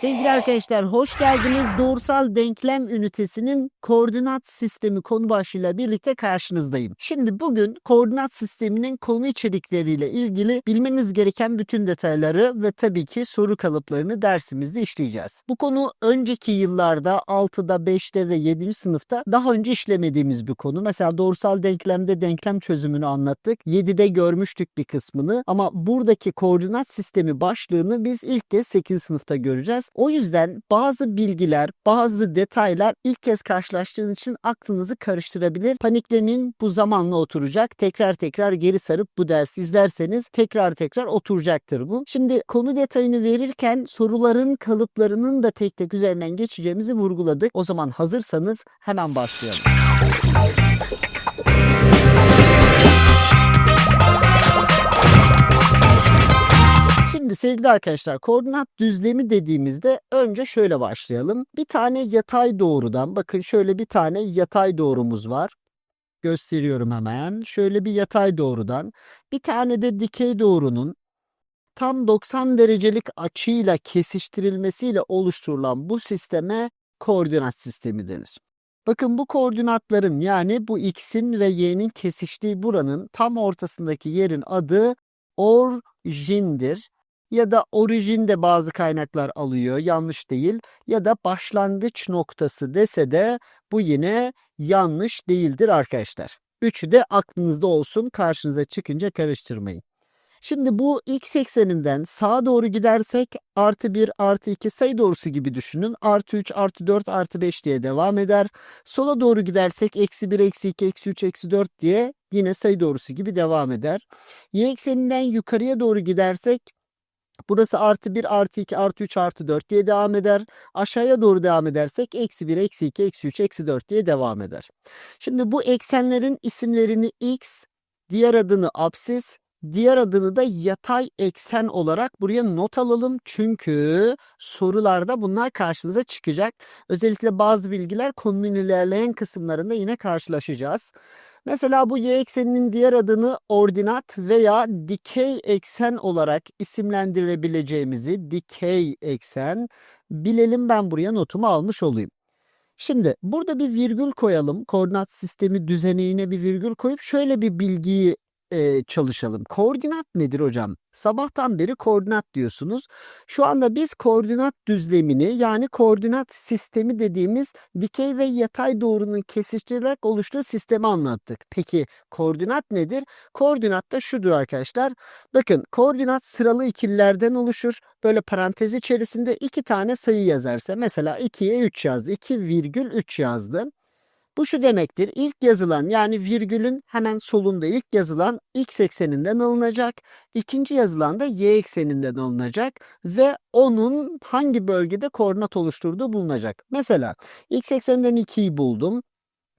Sevgili arkadaşlar hoş geldiniz. Doğrusal denklem ünitesinin koordinat sistemi konu başlığıyla birlikte karşınızdayım. Şimdi bugün koordinat sisteminin konu içerikleriyle ilgili bilmeniz gereken bütün detayları ve tabii ki soru kalıplarını dersimizde işleyeceğiz. Bu konu önceki yıllarda 6'da, 5'te ve 7. sınıfta daha önce işlemediğimiz bir konu. Mesela doğrusal denklemde denklem çözümünü anlattık. 7'de görmüştük bir kısmını ama buradaki koordinat sistemi başlığını biz ilk kez 8. sınıfta göreceğiz. O yüzden bazı bilgiler, bazı detaylar ilk kez karşılaştığınız için aklınızı karıştırabilir. Paniklenin bu zamanla oturacak. Tekrar tekrar geri sarıp bu dersi izlerseniz tekrar tekrar oturacaktır bu. Şimdi konu detayını verirken soruların kalıplarının da tek tek üzerinden geçeceğimizi vurguladık. O zaman hazırsanız hemen başlayalım. Şimdi sevgili arkadaşlar koordinat düzlemi dediğimizde önce şöyle başlayalım. Bir tane yatay doğrudan bakın şöyle bir tane yatay doğrumuz var. Gösteriyorum hemen. Şöyle bir yatay doğrudan bir tane de dikey doğrunun tam 90 derecelik açıyla kesiştirilmesiyle oluşturulan bu sisteme koordinat sistemi denir. Bakın bu koordinatların yani bu x'in ve y'nin kesiştiği buranın tam ortasındaki yerin adı orijindir ya da orijin de bazı kaynaklar alıyor yanlış değil ya da başlangıç noktası dese de bu yine yanlış değildir arkadaşlar. Üçü de aklınızda olsun karşınıza çıkınca karıştırmayın. Şimdi bu x ekseninden sağa doğru gidersek artı 1 artı 2 sayı doğrusu gibi düşünün. Artı 3 artı 4 artı 5 diye devam eder. Sola doğru gidersek eksi 1 eksi 2 eksi 3 eksi 4 diye yine sayı doğrusu gibi devam eder. Y ekseninden yukarıya doğru gidersek Burası artı 1, artı 2, artı 3, artı 4 diye devam eder. Aşağıya doğru devam edersek eksi 1, eksi 2, eksi 3, eksi 4 diye devam eder. Şimdi bu eksenlerin isimlerini x, diğer adını absis, diğer adını da yatay eksen olarak buraya not alalım. Çünkü sorularda bunlar karşınıza çıkacak. Özellikle bazı bilgiler konunun ilerleyen kısımlarında yine karşılaşacağız. Mesela bu y ekseninin diğer adını ordinat veya dikey eksen olarak isimlendirebileceğimizi dikey eksen bilelim ben buraya notumu almış olayım. Şimdi burada bir virgül koyalım. Koordinat sistemi düzenine bir virgül koyup şöyle bir bilgiyi e, çalışalım. Koordinat nedir hocam? Sabahtan beri koordinat diyorsunuz. Şu anda biz koordinat düzlemini yani koordinat sistemi dediğimiz dikey ve yatay doğrunun kesiştirilerek oluştuğu sistemi anlattık. Peki koordinat nedir? Koordinat da şudur arkadaşlar. Bakın koordinat sıralı ikililerden oluşur. Böyle parantez içerisinde iki tane sayı yazarsa mesela 2'ye 3 yazdı. 2,3 yazdı. Bu şu demektir. İlk yazılan yani virgülün hemen solunda ilk yazılan x ekseninden alınacak. İkinci yazılan da y ekseninden alınacak ve onun hangi bölgede koordinat oluşturduğu bulunacak. Mesela x ekseninden 2'yi buldum.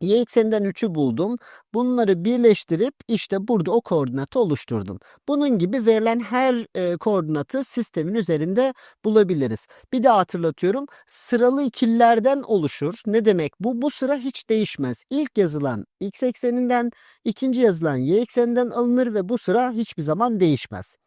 Y ekseninden 3'ü buldum. Bunları birleştirip işte burada o koordinatı oluşturdum. Bunun gibi verilen her e, koordinatı sistemin üzerinde bulabiliriz. Bir daha hatırlatıyorum. Sıralı ikililerden oluşur. Ne demek bu? Bu sıra hiç değişmez. İlk yazılan x ekseninden, ikinci yazılan y ekseninden alınır ve bu sıra hiçbir zaman değişmez.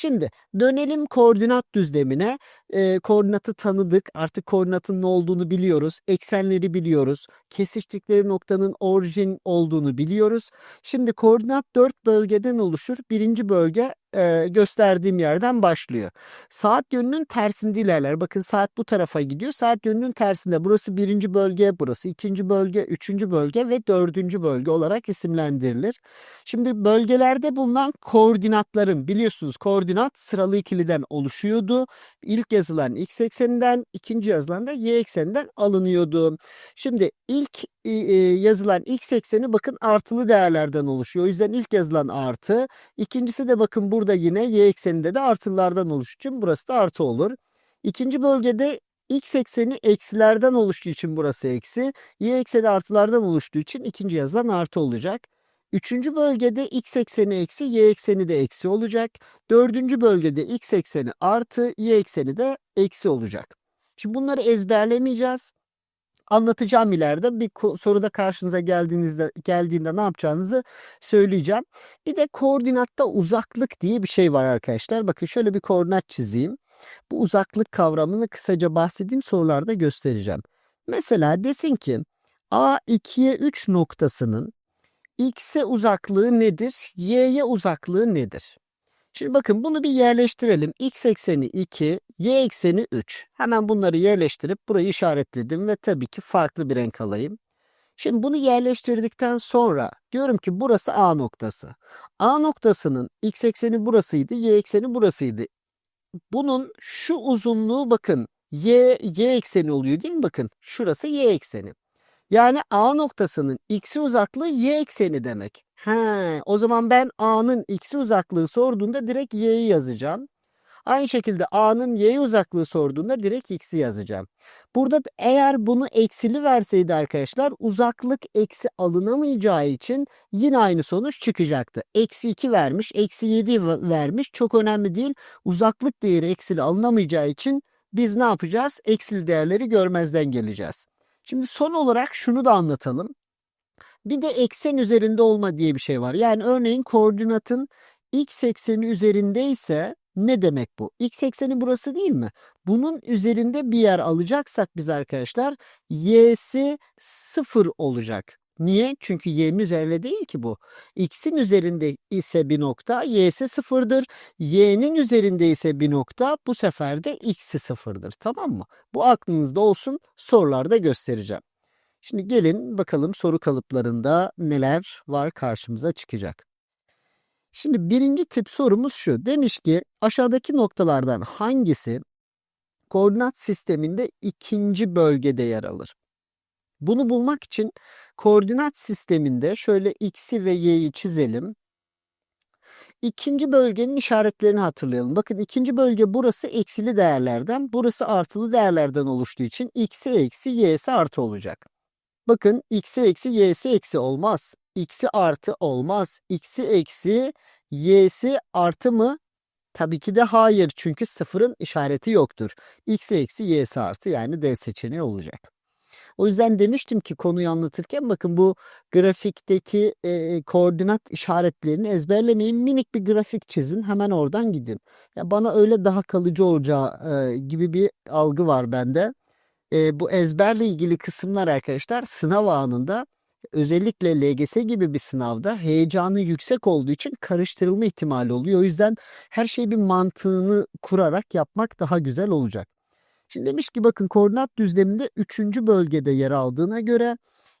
Şimdi dönelim koordinat düzlemine. E, koordinatı tanıdık. Artık koordinatın ne olduğunu biliyoruz. Eksenleri biliyoruz. Kesiştikleri noktanın orijin olduğunu biliyoruz. Şimdi koordinat dört bölgeden oluşur. Birinci bölge e, gösterdiğim yerden başlıyor. Saat yönünün tersinde ilerler. Bakın saat bu tarafa gidiyor. Saat yönünün tersinde. Burası birinci bölge, burası ikinci bölge, üçüncü bölge ve dördüncü bölge olarak isimlendirilir. Şimdi bölgelerde bulunan koordinatların biliyorsunuz koordinat sıralı ikiliden oluşuyordu. İlk yazılan x ekseninden, ikinci yazılan da y ekseninden alınıyordu. Şimdi ilk e, yazılan x ekseni bakın artılı değerlerden oluşuyor. O yüzden ilk yazılan artı. İkincisi de bakın burada yine y ekseninde de artılardan oluştuğu için burası da artı olur. İkinci bölgede x ekseni eksilerden oluştuğu için burası eksi. Y ekseni artılardan oluştuğu için ikinci yazılan artı olacak. Üçüncü bölgede x ekseni eksi, y ekseni de eksi olacak. Dördüncü bölgede x ekseni artı, y ekseni de eksi olacak. Şimdi bunları ezberlemeyeceğiz. Anlatacağım ileride. Bir soruda karşınıza geldiğinizde geldiğinde ne yapacağınızı söyleyeceğim. Bir de koordinatta uzaklık diye bir şey var arkadaşlar. Bakın şöyle bir koordinat çizeyim. Bu uzaklık kavramını kısaca bahsedeyim sorularda göstereceğim. Mesela desin ki A 2'ye 3 noktasının x'e uzaklığı nedir? Y'ye uzaklığı nedir? Şimdi bakın bunu bir yerleştirelim. X ekseni 2, Y ekseni 3. Hemen bunları yerleştirip burayı işaretledim ve tabii ki farklı bir renk alayım. Şimdi bunu yerleştirdikten sonra diyorum ki burası A noktası. A noktasının x ekseni burasıydı, y ekseni burasıydı. Bunun şu uzunluğu bakın y, y ekseni oluyor değil mi? Bakın şurası y ekseni. Yani A noktasının x'i uzaklığı y ekseni demek. He, o zaman ben A'nın x'i uzaklığı sorduğunda direkt y'yi yazacağım. Aynı şekilde A'nın y uzaklığı sorduğunda direkt x'i yazacağım. Burada eğer bunu eksili verseydi arkadaşlar uzaklık eksi alınamayacağı için yine aynı sonuç çıkacaktı. Eksi 2 vermiş, eksi 7 vermiş çok önemli değil. Uzaklık değeri eksili alınamayacağı için biz ne yapacağız? Eksili değerleri görmezden geleceğiz. Şimdi son olarak şunu da anlatalım. Bir de eksen üzerinde olma diye bir şey var. Yani örneğin koordinatın x ekseni üzerindeyse ne demek bu? X ekseni burası değil mi? Bunun üzerinde bir yer alacaksak biz arkadaşlar y'si sıfır olacak. Niye? Çünkü y'nin üzerinde değil ki bu. X'in üzerinde ise bir nokta y'si sıfırdır. Y'nin üzerinde ise bir nokta bu sefer de x'i sıfırdır. Tamam mı? Bu aklınızda olsun sorularda göstereceğim. Şimdi gelin bakalım soru kalıplarında neler var karşımıza çıkacak. Şimdi birinci tip sorumuz şu. Demiş ki aşağıdaki noktalardan hangisi koordinat sisteminde ikinci bölgede yer alır? Bunu bulmak için koordinat sisteminde şöyle x'i ve y'yi çizelim. İkinci bölgenin işaretlerini hatırlayalım. Bakın ikinci bölge burası eksili değerlerden, burası artılı değerlerden oluştuğu için x'i eksi y'si artı olacak. Bakın x'i eksi y'si eksi olmaz. x'i artı olmaz. x'i eksi y'si artı mı? Tabii ki de hayır çünkü sıfırın işareti yoktur. x'i eksi y'si artı yani D seçeneği olacak. O yüzden demiştim ki konuyu anlatırken bakın bu grafikteki e, koordinat işaretlerini ezberlemeyin. Minik bir grafik çizin hemen oradan gidin. Ya bana öyle daha kalıcı olacağı e, gibi bir algı var bende. E, bu ezberle ilgili kısımlar arkadaşlar sınav anında özellikle LGS gibi bir sınavda heyecanı yüksek olduğu için karıştırılma ihtimali oluyor. O yüzden her şeyi bir mantığını kurarak yapmak daha güzel olacak. Şimdi demiş ki bakın koordinat düzleminde 3. bölgede yer aldığına göre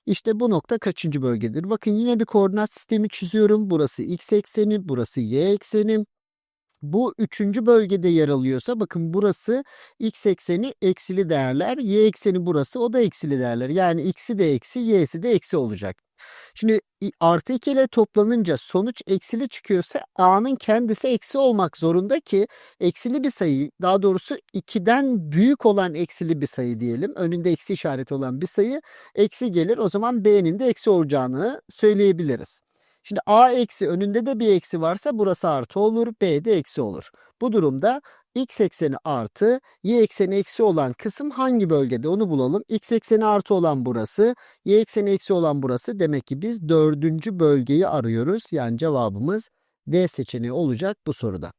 işte bu nokta kaçıncı bölgedir? Bakın yine bir koordinat sistemi çiziyorum. Burası x ekseni, burası y ekseni. Bu üçüncü bölgede yer alıyorsa bakın burası x ekseni eksili değerler, y ekseni burası o da eksili değerler. Yani x'i de eksi, y'si de eksi olacak. Şimdi artı 2 ile toplanınca sonuç eksili çıkıyorsa a'nın kendisi eksi olmak zorunda ki eksili bir sayı daha doğrusu 2'den büyük olan eksili bir sayı diyelim. Önünde eksi işareti olan bir sayı eksi gelir. O zaman b'nin de eksi olacağını söyleyebiliriz. Şimdi a eksi önünde de bir eksi varsa burası artı olur. b de eksi olur. Bu durumda x ekseni artı y ekseni eksi olan kısım hangi bölgede onu bulalım. x ekseni artı olan burası, y ekseni eksi olan burası. Demek ki biz dördüncü bölgeyi arıyoruz. Yani cevabımız D seçeneği olacak bu soruda.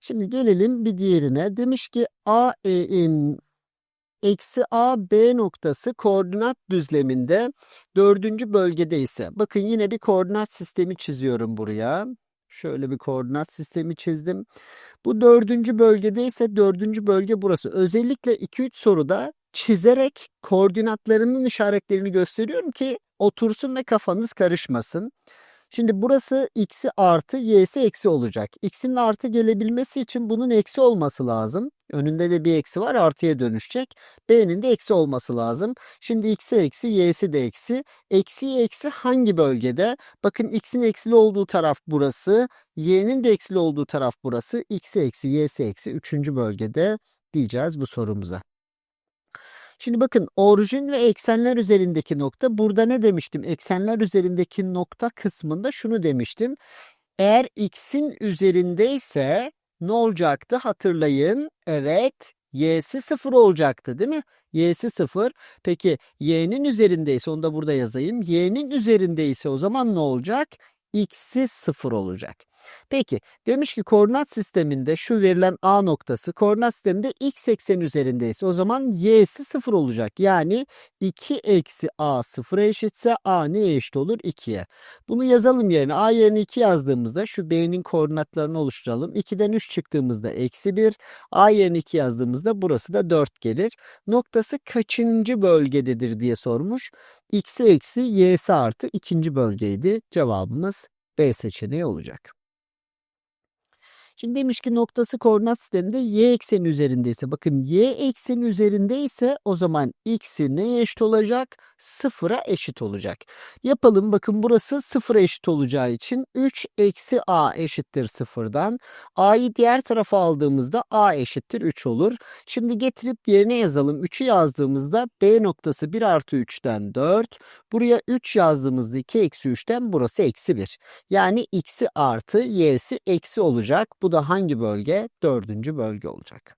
Şimdi gelelim bir diğerine. Demiş ki A, E'in eksi A, B noktası koordinat düzleminde dördüncü bölgede ise bakın yine bir koordinat sistemi çiziyorum buraya. Şöyle bir koordinat sistemi çizdim. Bu dördüncü bölgede ise dördüncü bölge burası. Özellikle 2-3 soruda çizerek koordinatlarının işaretlerini gösteriyorum ki otursun ve kafanız karışmasın. Şimdi burası x'i artı y'si eksi olacak. X'in artı gelebilmesi için bunun eksi olması lazım. Önünde de bir eksi var artıya dönüşecek. B'nin de eksi olması lazım. Şimdi x'i eksi y'si de eksi. Eksi eksi hangi bölgede? Bakın x'in eksili olduğu taraf burası. Y'nin de eksili olduğu taraf burası. X'i eksi y'si eksi üçüncü bölgede diyeceğiz bu sorumuza. Şimdi bakın orijin ve eksenler üzerindeki nokta burada ne demiştim? Eksenler üzerindeki nokta kısmında şunu demiştim. Eğer x'in üzerindeyse ne olacaktı hatırlayın. Evet y'si 0 olacaktı değil mi? y'si 0. Peki y'nin üzerindeyse onu da burada yazayım. y'nin üzerindeyse o zaman ne olacak? x'i 0 olacak. Peki demiş ki koordinat sisteminde şu verilen A noktası koordinat sisteminde x eksen üzerindeyse o zaman y'si 0 olacak. Yani 2 eksi A 0'a eşitse A neye eşit olur? 2'ye. Bunu yazalım yerine. A yerine 2 yazdığımızda şu B'nin koordinatlarını oluşturalım. 2'den 3 çıktığımızda eksi 1. A yerine 2 yazdığımızda burası da 4 gelir. Noktası kaçıncı bölgededir diye sormuş. X'i eksi y'si artı ikinci bölgeydi. Cevabımız B seçeneği olacak. Şimdi demiş ki noktası koordinat sisteminde y ekseni üzerindeyse bakın y ekseni üzerindeyse o zaman x'i neye eşit olacak? Sıfıra eşit olacak. Yapalım bakın burası sıfıra eşit olacağı için 3 eksi a eşittir sıfırdan. a'yı diğer tarafa aldığımızda a eşittir 3 olur. Şimdi getirip yerine yazalım. 3'ü yazdığımızda b noktası 1 artı 3'ten 4. Buraya 3 yazdığımızda 2 eksi 3'ten burası eksi 1. Yani x'i artı y'si eksi olacak. Bu da hangi bölge? Dördüncü bölge olacak.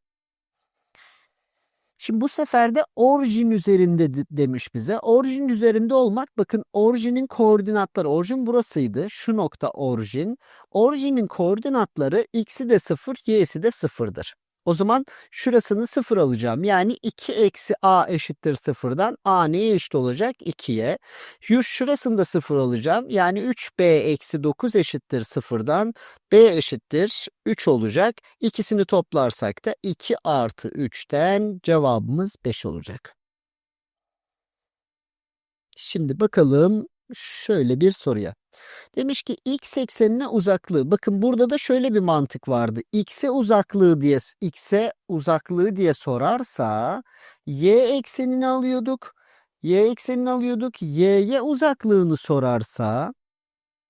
Şimdi bu sefer de orijin üzerinde de- demiş bize. Orijin üzerinde olmak bakın orijinin koordinatları. Orijin burasıydı. Şu nokta orijin. Orijinin koordinatları x'i de 0, y'si de 0'dır. O zaman şurasını 0 alacağım. Yani 2 eksi a eşittir 0'dan. a neye eşit olacak? 2'ye. Şu şurasını da 0 alacağım. Yani 3b eksi 9 eşittir 0'dan. b eşittir 3 olacak. İkisini toplarsak da 2 artı 3'ten cevabımız 5 olacak. Şimdi bakalım şöyle bir soruya. Demiş ki x eksenine uzaklığı. Bakın burada da şöyle bir mantık vardı. X'e uzaklığı diye x'e uzaklığı diye sorarsa y eksenini alıyorduk. Y eksenini alıyorduk. Y'ye uzaklığını sorarsa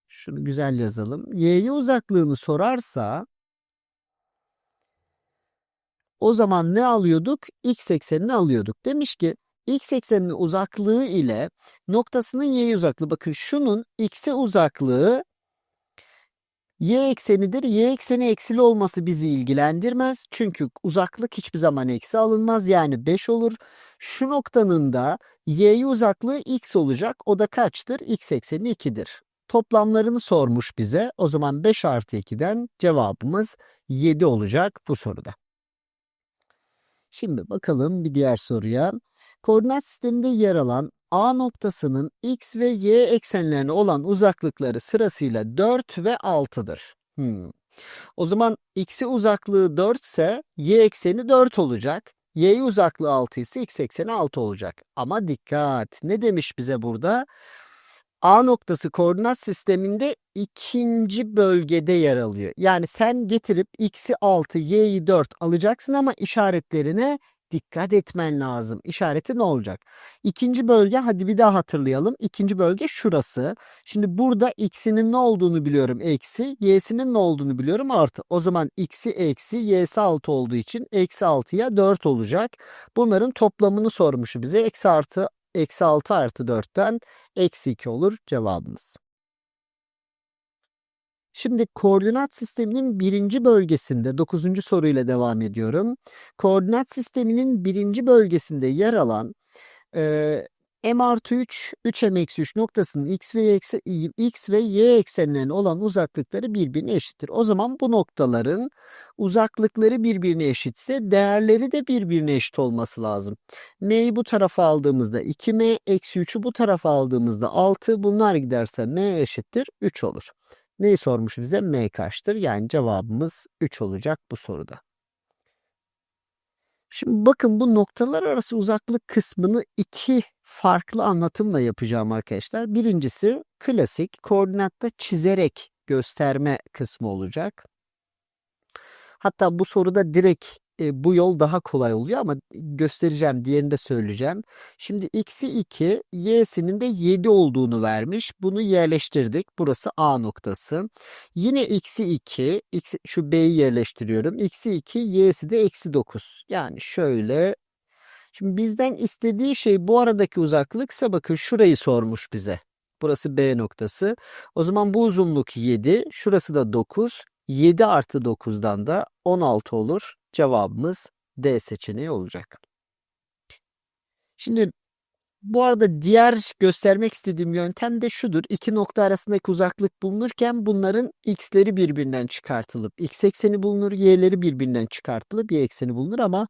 şunu güzel yazalım. Y'ye uzaklığını sorarsa o zaman ne alıyorduk? X eksenini alıyorduk. Demiş ki x ekseninin uzaklığı ile noktasının y'ye uzaklığı. Bakın şunun x'e uzaklığı y eksenidir. Y ekseni eksili olması bizi ilgilendirmez. Çünkü uzaklık hiçbir zaman eksi alınmaz. Yani 5 olur. Şu noktanın da y'ye uzaklığı x olacak. O da kaçtır? x ekseni 2'dir. Toplamlarını sormuş bize. O zaman 5 artı 2'den cevabımız 7 olacak bu soruda. Şimdi bakalım bir diğer soruya. Koordinat sisteminde yer alan A noktasının x ve y eksenlerine olan uzaklıkları sırasıyla 4 ve 6'dır. Hmm. O zaman x'i uzaklığı 4 ise y ekseni 4 olacak. Y uzaklığı 6 ise x ekseni 6 olacak. Ama dikkat ne demiş bize burada? A noktası koordinat sisteminde ikinci bölgede yer alıyor. Yani sen getirip x'i 6, y'yi 4 alacaksın ama işaretlerine dikkat etmen lazım. İşareti ne olacak? İkinci bölge hadi bir daha hatırlayalım. İkinci bölge şurası. Şimdi burada x'inin ne olduğunu biliyorum eksi, y'sinin ne olduğunu biliyorum artı. O zaman x'i eksi, y'si 6 olduğu için eksi 6'ya 4 olacak. Bunların toplamını sormuş bize. Eksi artı eksi 6 artı 4'ten eksi 2 olur cevabımız. Şimdi koordinat sisteminin birinci bölgesinde dokuzuncu soruyla devam ediyorum. Koordinat sisteminin birinci bölgesinde yer alan e, m artı 3, 3m eksi 3 noktasının x ve y, x ve y eksenlerine olan uzaklıkları birbirine eşittir. O zaman bu noktaların uzaklıkları birbirine eşitse değerleri de birbirine eşit olması lazım. m'yi bu tarafa aldığımızda 2m, eksi 3'ü bu tarafa aldığımızda 6. Bunlar giderse m eşittir 3 olur. Neyi sormuş bize? M kaçtır? Yani cevabımız 3 olacak bu soruda. Şimdi bakın bu noktalar arası uzaklık kısmını iki farklı anlatımla yapacağım arkadaşlar. Birincisi klasik koordinatta çizerek gösterme kısmı olacak. Hatta bu soruda direkt e, bu yol daha kolay oluyor ama göstereceğim, diğerini de söyleyeceğim. Şimdi x'i 2, y'sinin de 7 olduğunu vermiş. Bunu yerleştirdik. Burası A noktası. Yine x'i 2, x, şu b'yi yerleştiriyorum. x'i 2, y'si de eksi 9. Yani şöyle. Şimdi bizden istediği şey bu aradaki uzaklıksa bakın şurayı sormuş bize. Burası B noktası. O zaman bu uzunluk 7. Şurası da 9. 7 artı 9'dan da 16 olur. Cevabımız D seçeneği olacak. Şimdi bu arada diğer göstermek istediğim yöntem de şudur. İki nokta arasındaki uzaklık bulunurken bunların x'leri birbirinden çıkartılıp x ekseni bulunur, y'leri birbirinden çıkartılıp y ekseni bulunur ama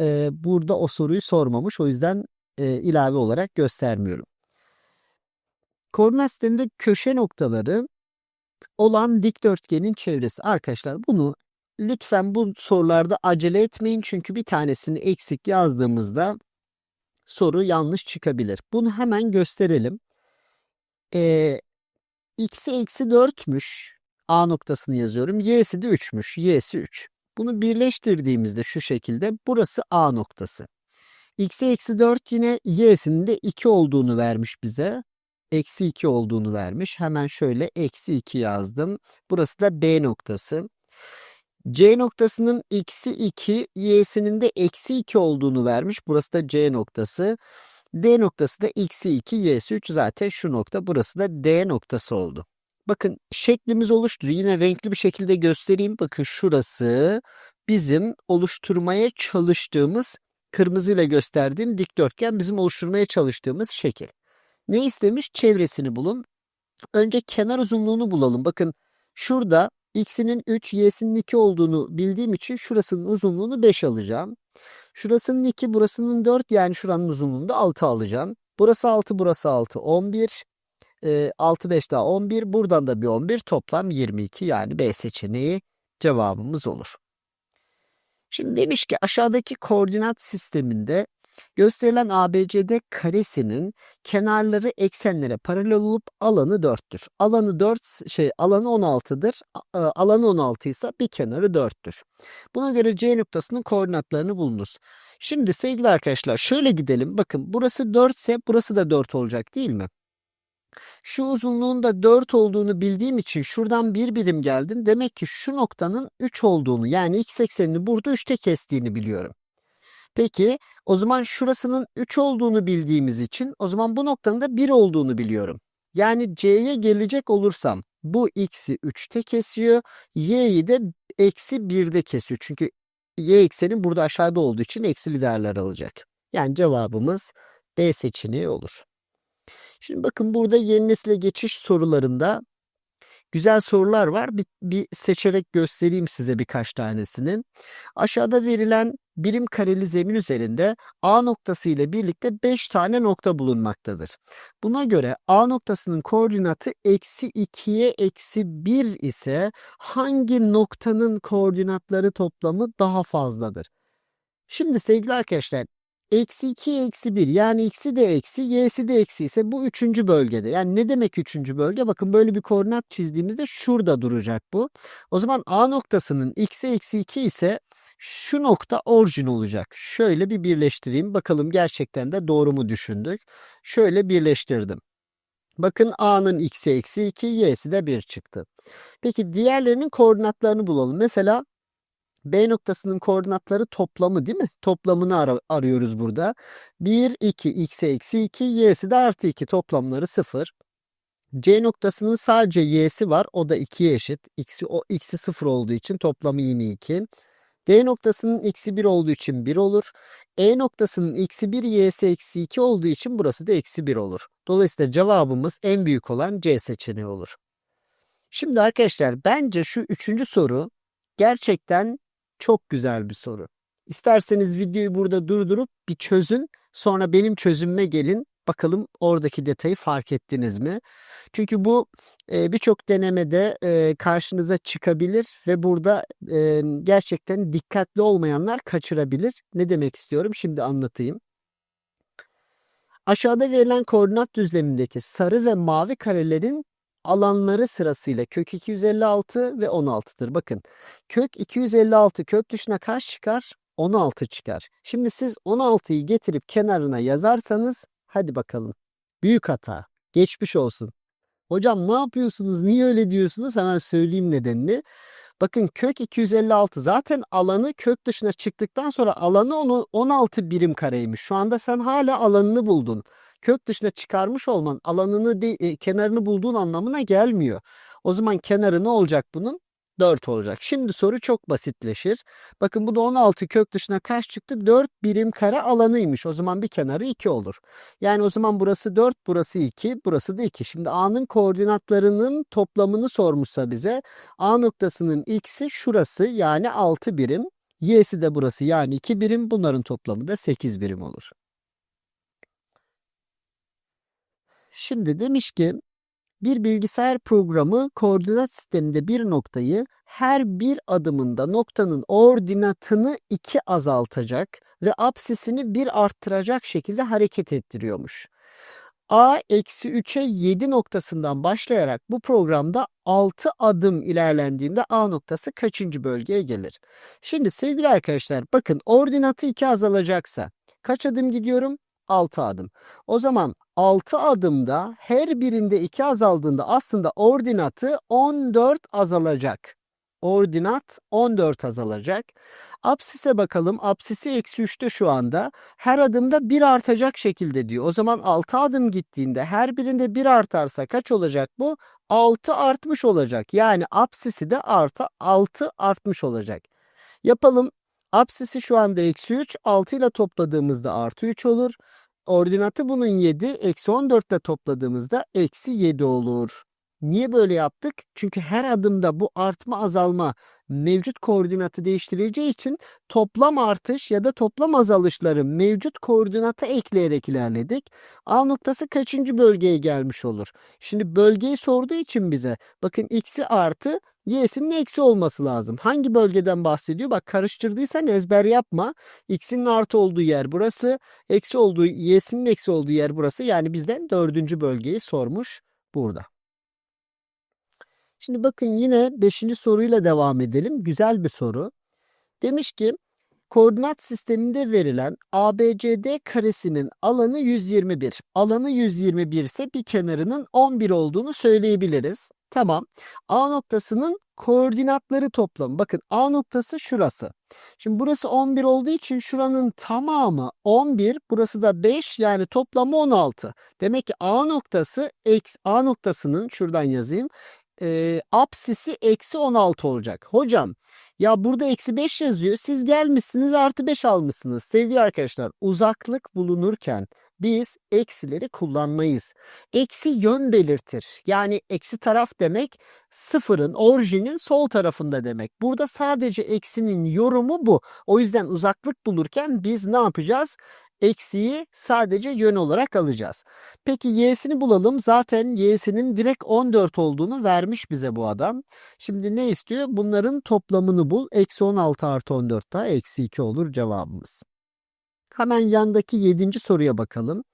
e, burada o soruyu sormamış. O yüzden e, ilave olarak göstermiyorum. Koordinat sisteminde köşe noktaları olan dikdörtgenin çevresi. Arkadaşlar bunu lütfen bu sorularda acele etmeyin. Çünkü bir tanesini eksik yazdığımızda soru yanlış çıkabilir. Bunu hemen gösterelim. Ee, x'i eksi 4'müş. A noktasını yazıyorum. Y'si de 3'müş. Y'si 3. Bunu birleştirdiğimizde şu şekilde burası A noktası. X'i eksi 4 yine Y'sinin de 2 olduğunu vermiş bize. Eksi 2 olduğunu vermiş. Hemen şöyle eksi 2 yazdım. Burası da B noktası. C noktasının x'i 2, y'sinin de eksi 2 olduğunu vermiş. Burası da C noktası. D noktası da x'i 2, y'si 3 zaten şu nokta. Burası da D noktası oldu. Bakın şeklimiz oluştu. Yine renkli bir şekilde göstereyim. Bakın şurası bizim oluşturmaya çalıştığımız kırmızıyla gösterdiğim dikdörtgen bizim oluşturmaya çalıştığımız şekil. Ne istemiş? Çevresini bulun. Önce kenar uzunluğunu bulalım. Bakın şurada x'inin 3, y'sinin 2 olduğunu bildiğim için şurasının uzunluğunu 5 alacağım. Şurasının 2, burasının 4 yani şuranın uzunluğunu da 6 alacağım. Burası 6, burası 6, 11. E, 6, 5 daha 11. Buradan da bir 11 toplam 22 yani B seçeneği cevabımız olur. Şimdi demiş ki aşağıdaki koordinat sisteminde gösterilen ABCD karesinin kenarları eksenlere paralel olup alanı 4'tür. Alanı 4 şey alanı 16'dır. E, alanı 16 ise bir kenarı 4'tür. Buna göre C noktasının koordinatlarını bulunuz. Şimdi sevgili arkadaşlar şöyle gidelim. Bakın burası 4 ise burası da 4 olacak değil mi? Şu uzunluğun da 4 olduğunu bildiğim için şuradan bir birim geldim. Demek ki şu noktanın 3 olduğunu yani x eksenini burada 3'te kestiğini biliyorum. Peki o zaman şurasının 3 olduğunu bildiğimiz için o zaman bu noktanın da 1 olduğunu biliyorum. Yani c'ye gelecek olursam bu x'i 3'te kesiyor. y'yi de eksi 1'de kesiyor. Çünkü y ekseni burada aşağıda olduğu için eksili değerler alacak. Yani cevabımız D seçeneği olur. Şimdi bakın burada yeni nesile geçiş sorularında güzel sorular var. Bir, bir seçerek göstereyim size birkaç tanesinin. Aşağıda verilen birim kareli zemin üzerinde A noktası ile birlikte 5 tane nokta bulunmaktadır. Buna göre A noktasının koordinatı eksi 2'ye eksi 1 ise hangi noktanın koordinatları toplamı daha fazladır? Şimdi sevgili arkadaşlar Eksi 2, eksi 1 yani x'i de eksi, y'si de eksi ise bu üçüncü bölgede. Yani ne demek üçüncü bölge? Bakın böyle bir koordinat çizdiğimizde şurada duracak bu. O zaman A noktasının x'i eksi 2 ise şu nokta orijin olacak. Şöyle bir birleştireyim. Bakalım gerçekten de doğru mu düşündük. Şöyle birleştirdim. Bakın A'nın x'i eksi 2, y'si de 1 çıktı. Peki diğerlerinin koordinatlarını bulalım. Mesela B noktasının koordinatları toplamı değil mi? Toplamını ar arıyoruz burada. 1, 2, x eksi 2, y'si de artı 2 toplamları 0. C noktasının sadece y'si var. O da 2'ye eşit. X'i, o, x'i 0 olduğu için toplamı yine 2. D noktasının x'i 1 olduğu için 1 olur. E noktasının x'i 1, y'si eksi 2 olduğu için burası da eksi 1 olur. Dolayısıyla cevabımız en büyük olan C seçeneği olur. Şimdi arkadaşlar bence şu üçüncü soru gerçekten çok güzel bir soru. İsterseniz videoyu burada durdurup bir çözün. Sonra benim çözümüme gelin. Bakalım oradaki detayı fark ettiniz mi? Çünkü bu e, birçok denemede e, karşınıza çıkabilir ve burada e, gerçekten dikkatli olmayanlar kaçırabilir. Ne demek istiyorum? Şimdi anlatayım. Aşağıda verilen koordinat düzlemindeki sarı ve mavi karelerin alanları sırasıyla kök 256 ve 16'dır. Bakın kök 256 kök dışına kaç çıkar? 16 çıkar. Şimdi siz 16'yı getirip kenarına yazarsanız hadi bakalım. Büyük hata. Geçmiş olsun. Hocam ne yapıyorsunuz? Niye öyle diyorsunuz? Hemen söyleyeyim nedenini. Bakın kök 256 zaten alanı kök dışına çıktıktan sonra alanı onu 16 birim kareymiş. Şu anda sen hala alanını buldun kök dışına çıkarmış olman alanını de, e, kenarını bulduğun anlamına gelmiyor. O zaman kenarı ne olacak bunun? 4 olacak. Şimdi soru çok basitleşir. Bakın bu da 16 kök dışına kaç çıktı? 4 birim kare alanıymış. O zaman bir kenarı 2 olur. Yani o zaman burası 4, burası 2, burası da 2. Şimdi A'nın koordinatlarının toplamını sormuşsa bize A noktasının x'i şurası yani 6 birim. Y'si de burası yani 2 birim. Bunların toplamı da 8 birim olur. Şimdi demiş ki bir bilgisayar programı koordinat sisteminde bir noktayı her bir adımında noktanın ordinatını 2 azaltacak ve apsisini 1 arttıracak şekilde hareket ettiriyormuş. A eksi 3'e 7 noktasından başlayarak bu programda 6 adım ilerlendiğinde A noktası kaçıncı bölgeye gelir? Şimdi sevgili arkadaşlar bakın ordinatı 2 azalacaksa kaç adım gidiyorum? 6 adım. O zaman 6 adımda her birinde 2 azaldığında aslında ordinatı 14 azalacak. Ordinat 14 azalacak. Apsise bakalım. Apsisi eksi 3'te şu anda. Her adımda 1 artacak şekilde diyor. O zaman 6 adım gittiğinde her birinde 1 artarsa kaç olacak bu? 6 artmış olacak. Yani apsisi de artı 6 artmış olacak. Yapalım. Apsisi şu anda eksi 3. 6 ile topladığımızda artı 3 olur. Ordinatı bunun 7. Eksi 14 ile topladığımızda eksi 7 olur. Niye böyle yaptık? Çünkü her adımda bu artma azalma mevcut koordinatı değiştireceği için toplam artış ya da toplam azalışları mevcut koordinata ekleyerek ilerledik. A noktası kaçıncı bölgeye gelmiş olur? Şimdi bölgeyi sorduğu için bize bakın x'i artı y'sinin eksi olması lazım. Hangi bölgeden bahsediyor? Bak karıştırdıysan ezber yapma. x'in artı olduğu yer burası. Eksi olduğu y'sinin eksi olduğu yer burası. Yani bizden dördüncü bölgeyi sormuş burada. Şimdi bakın yine 5. soruyla devam edelim. Güzel bir soru. Demiş ki koordinat sisteminde verilen ABCD karesinin alanı 121. Alanı 121 ise bir kenarının 11 olduğunu söyleyebiliriz. Tamam. A noktasının koordinatları toplamı. Bakın A noktası şurası. Şimdi burası 11 olduğu için şuranın tamamı 11. Burası da 5 yani toplamı 16. Demek ki A noktası A noktasının şuradan yazayım e, apsisi eksi 16 olacak. Hocam ya burada eksi 5 yazıyor. Siz gelmişsiniz artı 5 almışsınız. Sevgili arkadaşlar uzaklık bulunurken biz eksileri kullanmayız. Eksi yön belirtir. Yani eksi taraf demek sıfırın, orijinin sol tarafında demek. Burada sadece eksinin yorumu bu. O yüzden uzaklık bulurken biz ne yapacağız? Eksiği sadece yön olarak alacağız. Peki y'sini bulalım. Zaten y'sinin direkt 14 olduğunu vermiş bize bu adam. Şimdi ne istiyor? Bunların toplamını bul. Eksi 16 artı 14 daha eksi 2 olur cevabımız. Hemen yandaki 7. soruya bakalım.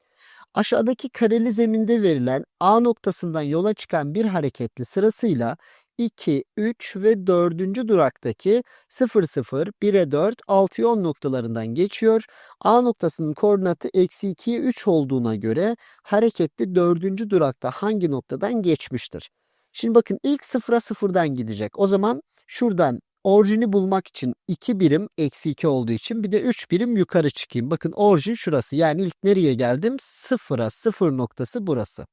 Aşağıdaki kareli zeminde verilen A noktasından yola çıkan bir hareketli sırasıyla 2, 3 ve 4. duraktaki 0, 0, 1'e 4, 6'ya 10 noktalarından geçiyor. A noktasının koordinatı eksi 2'ye 3 olduğuna göre hareketli 4. durakta hangi noktadan geçmiştir? Şimdi bakın ilk 0'a 0'dan gidecek. O zaman şuradan orijini bulmak için 2 birim eksi 2 olduğu için bir de 3 birim yukarı çıkayım. Bakın orijin şurası. Yani ilk nereye geldim? 0'a 0 noktası burası.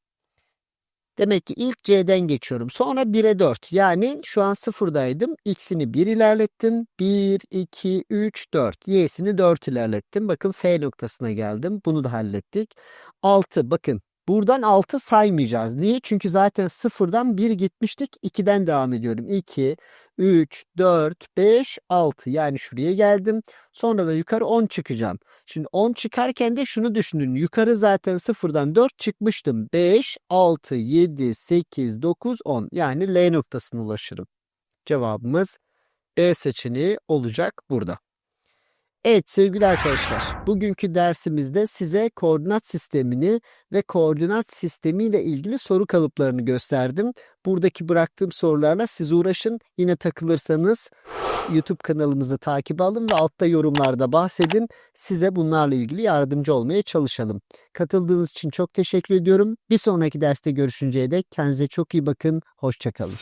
Demek ki ilk C'den geçiyorum. Sonra 1'e 4. Yani şu an 0'daydım. X'ini 1 ilerlettim. 1, 2, 3, 4. Y'sini 4 ilerlettim. Bakın F noktasına geldim. Bunu da hallettik. 6. Bakın Buradan 6 saymayacağız. Niye? Çünkü zaten 0'dan 1 gitmiştik. 2'den devam ediyorum. 2, 3, 4, 5, 6. Yani şuraya geldim. Sonra da yukarı 10 çıkacağım. Şimdi 10 çıkarken de şunu düşünün. Yukarı zaten 0'dan 4 çıkmıştım. 5, 6, 7, 8, 9, 10. Yani L noktasına ulaşırım. Cevabımız E seçeneği olacak burada. Evet sevgili arkadaşlar, bugünkü dersimizde size koordinat sistemini ve koordinat sistemiyle ilgili soru kalıplarını gösterdim. Buradaki bıraktığım sorularla siz uğraşın. Yine takılırsanız YouTube kanalımızı takip alın ve altta yorumlarda bahsedin. Size bunlarla ilgili yardımcı olmaya çalışalım. Katıldığınız için çok teşekkür ediyorum. Bir sonraki derste görüşünceye dek kendinize çok iyi bakın. Hoşçakalın.